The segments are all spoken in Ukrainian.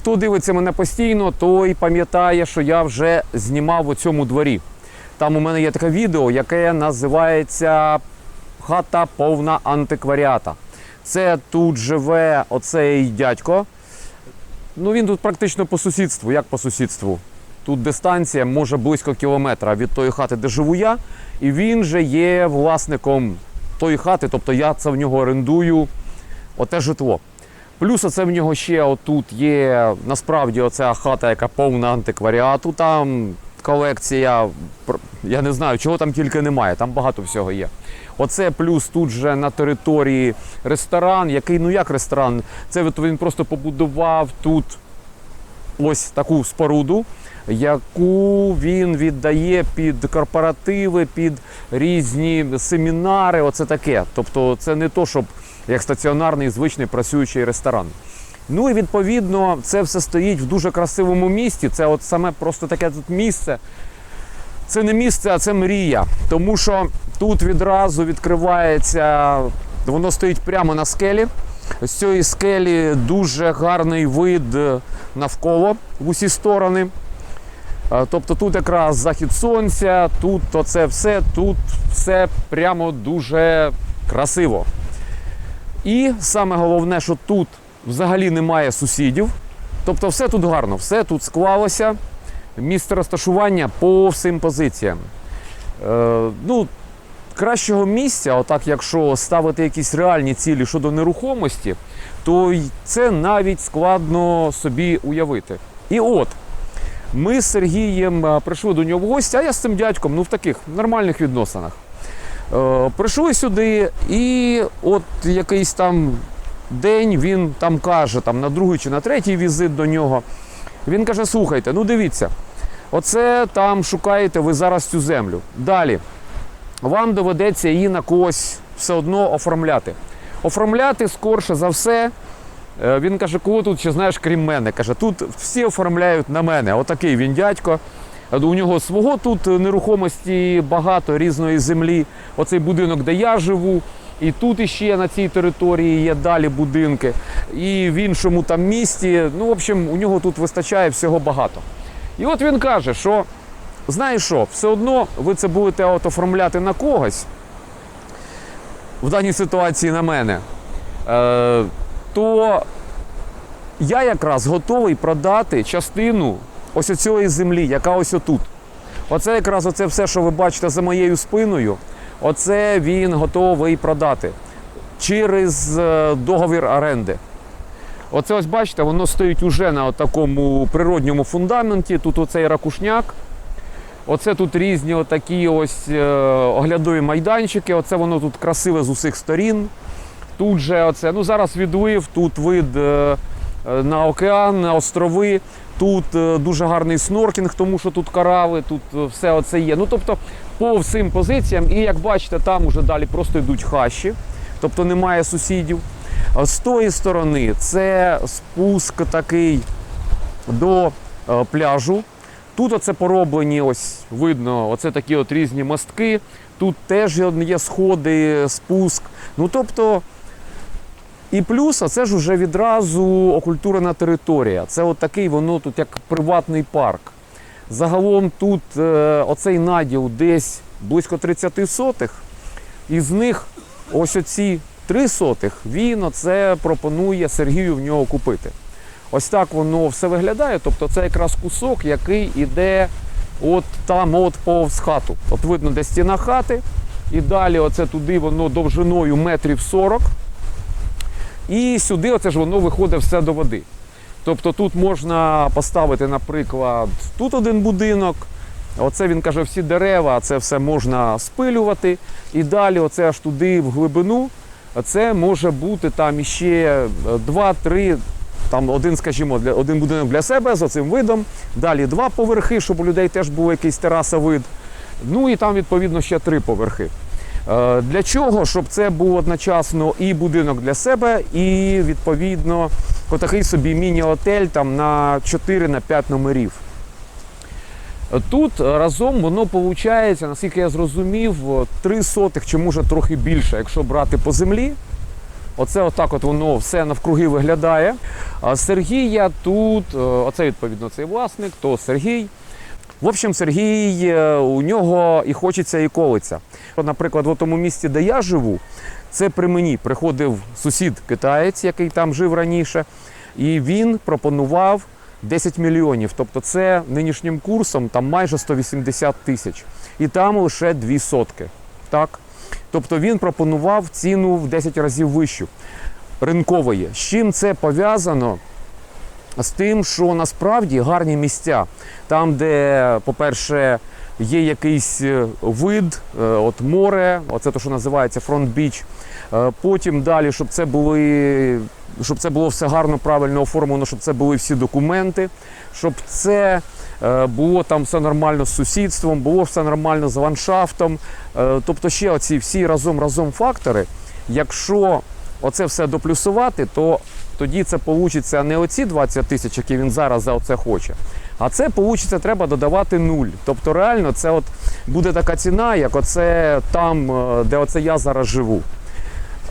Хто дивиться мене постійно, той пам'ятає, що я вже знімав у цьому дворі. Там у мене є таке відео, яке називається Хата повна антикваріата. Це тут живе оцей дядько. Ну він тут практично по сусідству. Як по сусідству? Тут дистанція може близько кілометра від тої хати, де живу я, і він же є власником тої хати, тобто я це в нього орендую оте житло. Плюс оце в нього ще отут є насправді оця хата, яка повна антикваріату. Там колекція, я не знаю, чого там тільки немає, там багато всього є. Оце плюс тут же на території ресторан, який, ну як ресторан, це він просто побудував тут ось таку споруду, яку він віддає під корпоративи, під різні семінари. Оце таке. Тобто, це не то, щоб як стаціонарний звичний працюючий ресторан. Ну і відповідно це все стоїть в дуже красивому місті. Це от саме просто таке тут місце. Це не місце, а це мрія. Тому що тут відразу відкривається, воно стоїть прямо на скелі. З цієї скелі дуже гарний вид навколо в усі сторони. Е, Тобто тут якраз захід сонця, тут оце все, тут все прямо дуже красиво. І саме головне, що тут взагалі немає сусідів. Тобто все тут гарно, все тут склалося. Місце розташування по всім позиціям. Е, ну, кращого місця, отак, якщо ставити якісь реальні цілі щодо нерухомості, то це навіть складно собі уявити. І от, ми з Сергієм е, прийшли до нього в гості, а я з цим дядьком ну, в таких нормальних відносинах. Е, прийшли сюди, і от якийсь там день він там каже, там на другий чи на третій візит до нього. Він каже: слухайте, ну дивіться, оце там шукаєте ви зараз цю землю. Далі вам доведеться її на когось все одно оформляти. Оформляти скорше за все. е, Він каже, кого тут ще знаєш, крім мене. Каже, тут всі оформляють на мене. Отакий він дядько. Е, У нього свого тут нерухомості багато різної землі. Оцей будинок, де я живу, і тут іще на цій території є далі будинки. І в іншому там місті. Ну, в общем, у нього тут вистачає всього багато. І от він каже, що знаєш що, все одно ви це будете от оформляти на когось, в даній ситуації на мене, е, то я якраз готовий продати частину ось цієї землі, яка ось отут. Оце якраз оце все, що ви бачите за моєю спиною, оце він готовий продати через е, договір оренди. Оце ось бачите, воно стоїть уже на такому природньому фундаменті. Тут оцей ракушняк. Оце тут різні отакі ось е, оглядові майданчики. Оце воно тут красиве з усіх сторін. Тут же оце, ну зараз відлив, тут вид е, на океан, на острови. Тут е, дуже гарний сноркінг, тому що тут корали, тут е, все оце є. Ну тобто по всім позиціям, і як бачите, там уже далі просто йдуть хащі, тобто немає сусідів. З тої сторони це спуск такий до е, пляжу. Тут оце пороблені, ось видно, оце такі от різні мостки. Тут теж є сходи, спуск. Ну тобто, і плюс, а це ж вже відразу окультурена територія. Це от такий воно тут як приватний парк. Загалом тут е, оцей наділ десь близько 30 сотих. Із них ось оці 3 сотих він оце пропонує Сергію в нього купити. Ось так воно все виглядає. Тобто це якраз кусок, який іде от там, от повз хату. От видно, де стіна хати, і далі оце туди воно довжиною метрів 40. І сюди оце ж воно виходить все до води. Тобто тут можна поставити, наприклад, тут один будинок. Оце він каже, всі дерева, це все можна спилювати. І далі, оце аж туди в глибину, це може бути там іще 2-3, там один, скажімо, для, один будинок для себе з оцим видом, далі два поверхи, щоб у людей теж був якийсь терасовид. Ну і там, відповідно, ще три поверхи. Е, Для чого? Щоб це був одночасно і будинок для себе, і відповідно отакий собі міні-отель там на 4 на 5 номерів. Тут разом воно виходить, наскільки я зрозумів, три сотих чи може трохи більше, якщо брати по землі. Оце отак от воно все навкруги виглядає. А Сергія тут, е, оце відповідно цей власник, то Сергій. В общем, Сергій е, у нього і хочеться, і колиться. Наприклад, в тому місці, де я живу, це при мені приходив сусід китаєць, який там жив раніше, і він пропонував 10 мільйонів. Тобто це нинішнім курсом там майже 180 тисяч. І там лише дві сотки. Так? Тобто він пропонував ціну в 10 разів вищу ринкової. З чим це пов'язано? З тим, що насправді гарні місця, там, де, по-перше, є якийсь е, вид, е, от море, оце те, що називається фронт-біч. Е, Потім далі, щоб це були, щоб це було все гарно, правильно оформлено, щоб це були всі документи, щоб це було там все нормально з сусідством, було все нормально з ландшафтом. Тобто ще оці всі разом разом фактори. Якщо оце все доплюсувати, то тоді це вийде не оці 20 тисяч, які він зараз за оце хоче. А це вийде, треба додавати нуль. Тобто реально це от буде така ціна, як оце там, е, де оце я зараз живу.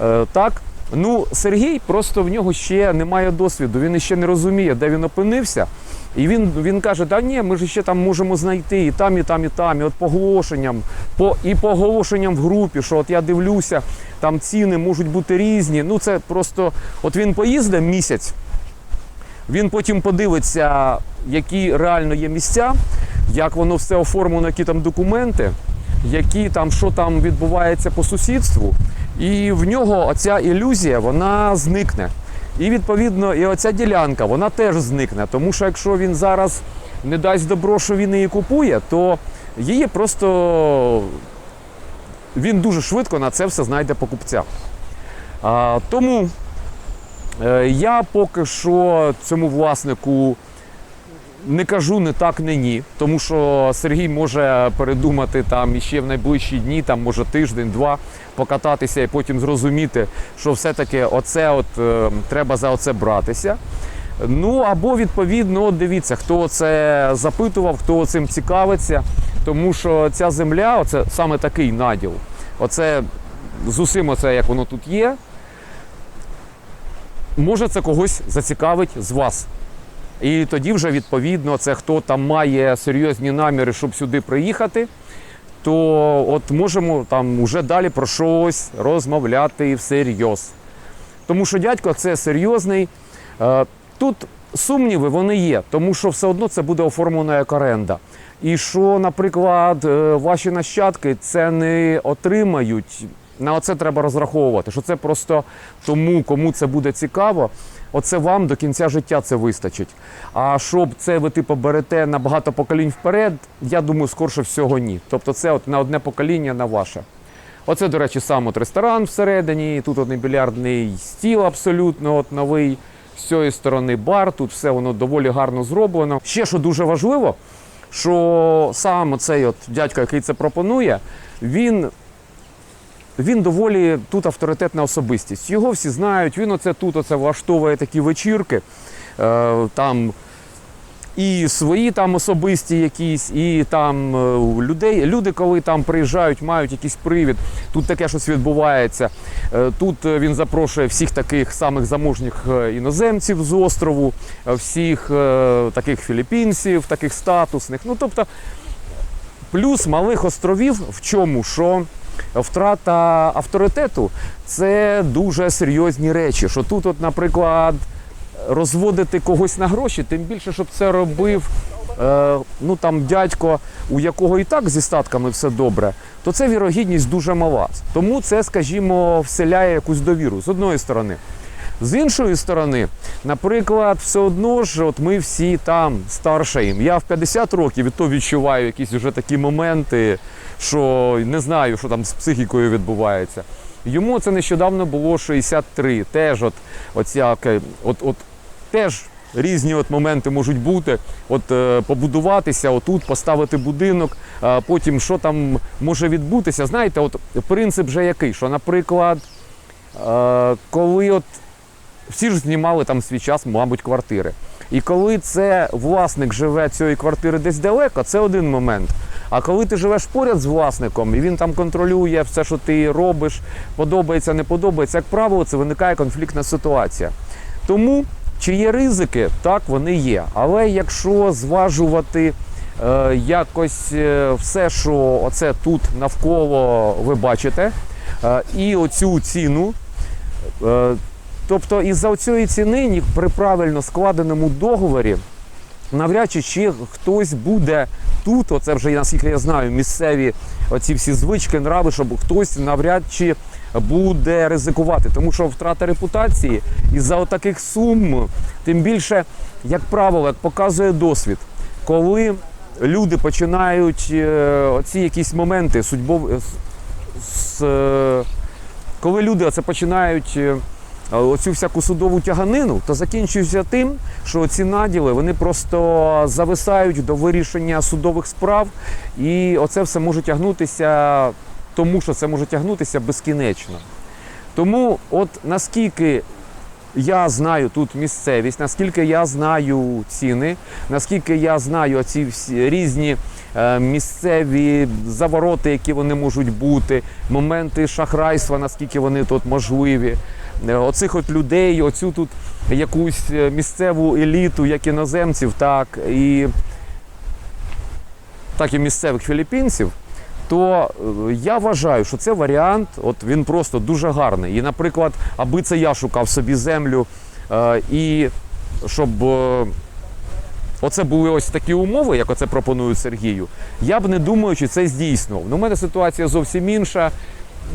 Е, так? Ну, Сергій просто в нього ще немає досвіду, він ще не розуміє, де він опинився. І він, він каже: да ні, ми ж ще там можемо знайти і там, і там, і там, і от по оголошенням, по, і по оголошенням в групі, що от я дивлюся, там ціни можуть бути різні. Ну, це просто, от він поїздить місяць, він потім подивиться, які реально є місця, як воно все оформлено, які там документи, які там, що там відбувається по сусідству. І в нього оця ілюзія вона зникне. І відповідно, і оця ділянка вона теж зникне. Тому що якщо він зараз не дасть добро, що він її купує, то її просто він дуже швидко на це все знайде покупця. А, тому е, я поки що цьому власнику не кажу не так, не ні. Тому що Сергій може передумати там іще в найближчі дні, там може тиждень-два покататися і потім зрозуміти, що все-таки оце от е, треба за оце братися. Ну або відповідно, дивіться, хто це запитував, хто цим цікавиться, тому що ця земля, оце саме такий наділ. Оце з усім, оце як воно тут є. Може це когось зацікавить з вас. І тоді вже відповідно це хто там має серйозні наміри, щоб сюди приїхати, то от можемо там уже далі про щось розмовляти всерйоз. Тому що дядько це серйозний. Е, Тут сумніви вони є, тому що все одно це буде оформлено як оренда. І що, наприклад, е, ваші нащадки це не отримають. На оце треба розраховувати, що це просто тому, кому це буде цікаво, оце вам до кінця життя це вистачить. А щоб це ви типу берете на багато поколінь вперед, я думаю, скорше всього ні. Тобто це от на одне покоління на ваше. Оце, до речі, сам от ресторан всередині, тут от більярдний стіл абсолютно от новий. З цієї сторони бар, тут все воно доволі гарно зроблено. Ще що дуже важливо, що сам цей от дядько, який це пропонує, він він доволі тут авторитетна особистість. Його всі знають, він оце тут оце влаштовує такі вечірки. Е, там і свої там особисті якісь, і там е, людей. Люди, коли там приїжджають, мають якийсь привід. Тут таке щось відбувається. Е, Тут е, він запрошує всіх таких самих заможніх іноземців з острову, всіх таких філіппінців, таких статусних. Ну тобто, плюс малих островів в чому? Що втрата авторитету це дуже серйозні речі. Що тут, от, наприклад, розводити когось на гроші, тим більше, щоб це робив е, ну там дядько, у якого і так зі статками все добре, то це вірогідність дуже мала. Тому це, скажімо, вселяє якусь довіру з одної сторони. З іншої сторони, наприклад, все одно ж, от ми всі там старшаємо. Я в 50 років і то відчуваю якісь вже такі моменти, що не знаю, що там з психікою відбувається. Йому це нещодавно було 63. Теж от, оця, от, от, теж різні от моменти можуть бути. От е, побудуватися, отут поставити будинок, а потім що там може відбутися. Знаєте, от принцип вже який, що, наприклад, е, коли от всі ж знімали там свій час, мабуть, квартири. І коли це власник живе цієї квартири десь далеко, це один момент. А коли ти живеш поряд з власником, і він там контролює все, що ти робиш, подобається, не подобається, як правило, це виникає конфліктна ситуація. Тому чи є ризики, так вони є. Але якщо зважувати е, якось е, все, що оце тут навколо ви бачите, е, і оцю ціну. Е, Тобто із-за цієї ціни при правильно складеному договорі навряд чи ще хтось буде тут, оце вже наскільки я знаю, місцеві оці всі звички, нрави, щоб хтось навряд чи буде ризикувати. Тому що втрата репутації із-за таких сум, тим більше, як правило, як показує досвід, коли люди починають е, оці якісь моменти судьбов... е, з- з, е, коли люди оце починають е, оцю всяку судову тяганину, то закінчується тим, що ці наділи вони просто зависають до вирішення судових справ, і оце все може тягнутися, тому що це може тягнутися безкінечно. Тому, от наскільки я знаю тут місцевість, наскільки я знаю ціни, наскільки я знаю ці всі різні е, місцеві завороти, які вони можуть бути, моменти шахрайства, наскільки вони тут можливі. Е, Оцих от людей, оцю тут якусь е, місцеву еліту, як іноземців, так і, так і місцевих філіппінців то е, я вважаю, що це варіант, от він просто дуже гарний. І, наприклад, аби це я шукав собі землю, і щоб оце були ось такі умови, як оце пропонують Сергію, я б не думаю, чи це здійснював. Ну, у мене ситуація зовсім інша.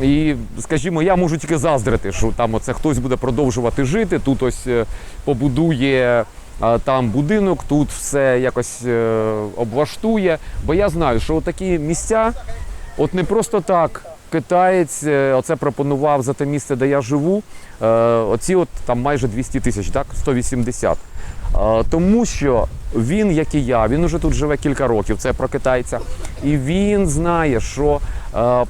І, скажімо, я можу тільки заздрити, що там оце хтось буде продовжувати жити, тут ось е, побудує там будинок, тут все якось е, облаштує. Бо я знаю, що такі місця, от не просто так. Китаєць е, оце пропонував за те місце, де я живу. е, Оці от там майже 200 тисяч, так 180. Е, Тому що він, як і я, він уже тут живе кілька років. Це про китайця, і він знає, що е,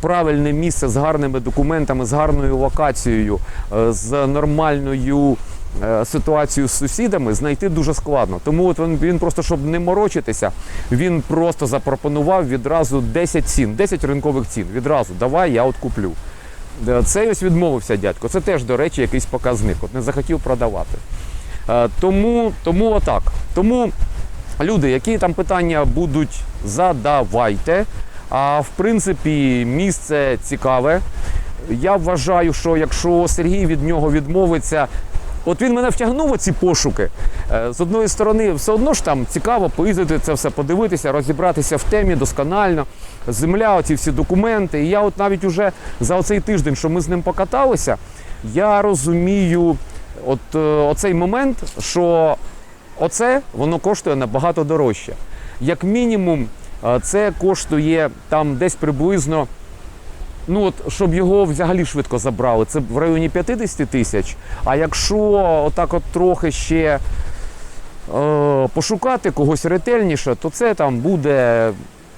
правильне місце з гарними документами, з гарною локацією, е, з нормальною е, ситуацією з сусідами знайти дуже складно. Тому от він, він просто, щоб не морочитися, він просто запропонував відразу 10 цін, 10 ринкових цін. Відразу давай, я от куплю. Е, Цей ось відмовився дядько. Це теж, до речі, якийсь показник. От не захотів продавати. Тому, тому отак. Тому люди, які там питання будуть, задавайте. А в принципі, місце цікаве. Я вважаю, що якщо Сергій від нього відмовиться, от він мене втягнув у ці пошуки. Е, З одної сторони, все одно ж там цікаво поїздити це все, подивитися, розібратися в темі досконально. Земля, оці всі документи. І я от навіть уже за оцей тиждень, що ми з ним покаталися, я розумію от е, оцей момент, що оце воно коштує набагато дорожче. Як мінімум, це коштує там десь приблизно. Ну от, щоб його взагалі швидко забрали, це в районі 50 тисяч. А якщо отак от трохи ще е, пошукати когось ретельніше, то це там буде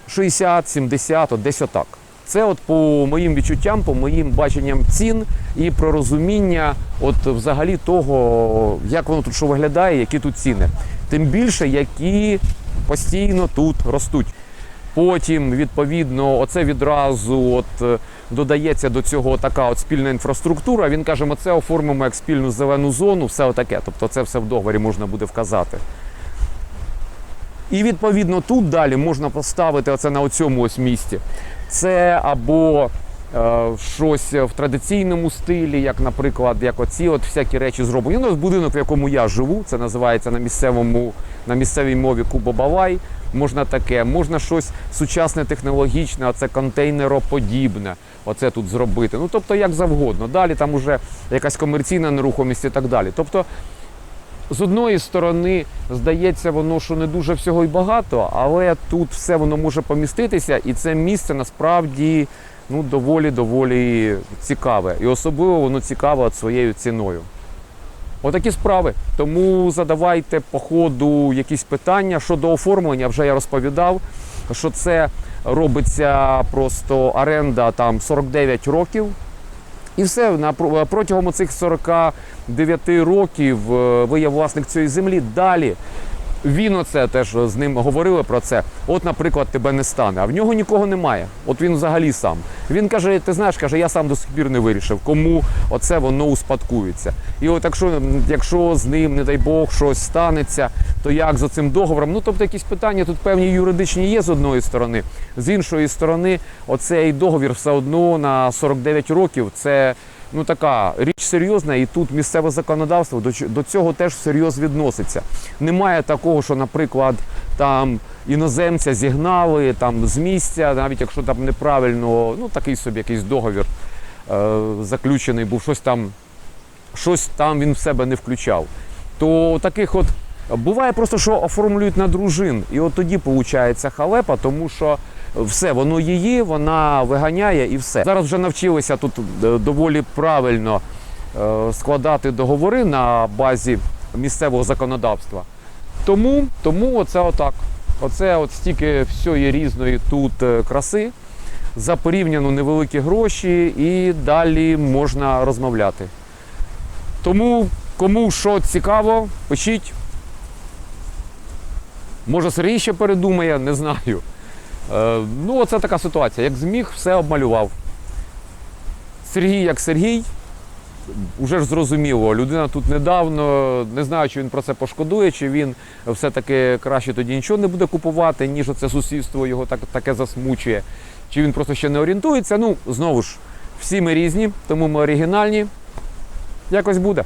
60-70, от десь отак. Це от по моїм відчуттям, по моїм баченням цін і про розуміння от взагалі того, як воно тут що виглядає, які тут ціни. Тим більше, які постійно тут ростуть. Потім, відповідно, оце відразу от, е, додається до цього така от спільна інфраструктура. Він каже, ми це оформимо як спільну зелену зону, все отаке. Тобто це все в договорі можна буде вказати. І відповідно тут далі можна поставити оце на цьому ось місці. Це або щось в традиційному стилі, як, наприклад, як оці от всякі речі зроблені. Ну, будинок, в якому я живу, це називається на місцевому, на місцевій мові Кубобалай. Можна таке, можна щось сучасне, технологічне, оце контейнероподібне. Оце тут зробити. Ну тобто як завгодно. Далі там уже якась комерційна нерухомість і так далі. Тобто з одної сторони, здається, воно що не дуже всього й багато, але тут все воно може поміститися, і це місце насправді ну, доволі доволі цікаве. І особливо воно цікаве своєю ціною. Отакі справи. Тому задавайте по ходу якісь питання. Щодо оформлення, вже я розповідав, що це робиться просто оренда там 49 років. І все, на- протягом цих 49 років е, ви є власник цієї землі. Далі він оце теж з ним говорили про це. От, наприклад, тебе не стане, а в нього нікого немає. От він взагалі сам. Він каже: ти знаєш, каже, я сам до сих пір не вирішив, кому оце воно успадкується. І от якщо, якщо з ним, не дай Бог, щось станеться, то як за цим договором? Ну тобто якісь питання тут певні юридичні є з одної сторони, з іншої сторони, оцей договір все одно на 49 років. Це ну така річ серйозна, і тут місцеве законодавство до, цього теж всерйоз відноситься. Немає такого, що, наприклад, там іноземця зігнали там з місця, навіть якщо там неправильно, ну такий собі якийсь договір е, заключений був, щось там, щось там він в себе не включав. То таких от буває просто, що оформлюють на дружин, і от тоді виходить халепа, тому що все, воно її, вона виганяє і все. Зараз вже навчилися тут е, доволі правильно е, складати договори на базі місцевого законодавства. Тому, тому оце отак. Оце от стільки всієї різної тут е, краси за порівняно невеликі гроші, і далі можна розмовляти. Тому, кому що цікаво, пишіть. Може, Сергій ще передумає, не знаю. Е, ну, оце така ситуація. Як зміг, все обмалював. Сергій як Сергій, вже ж зрозуміло, людина тут недавно, не знаю, чи він про це пошкодує, чи він все-таки краще тоді нічого не буде купувати, ніж оце сусідство його так, таке засмучує, чи він просто ще не орієнтується. Ну, знову ж, всі ми різні, тому ми оригінальні. Якось буде.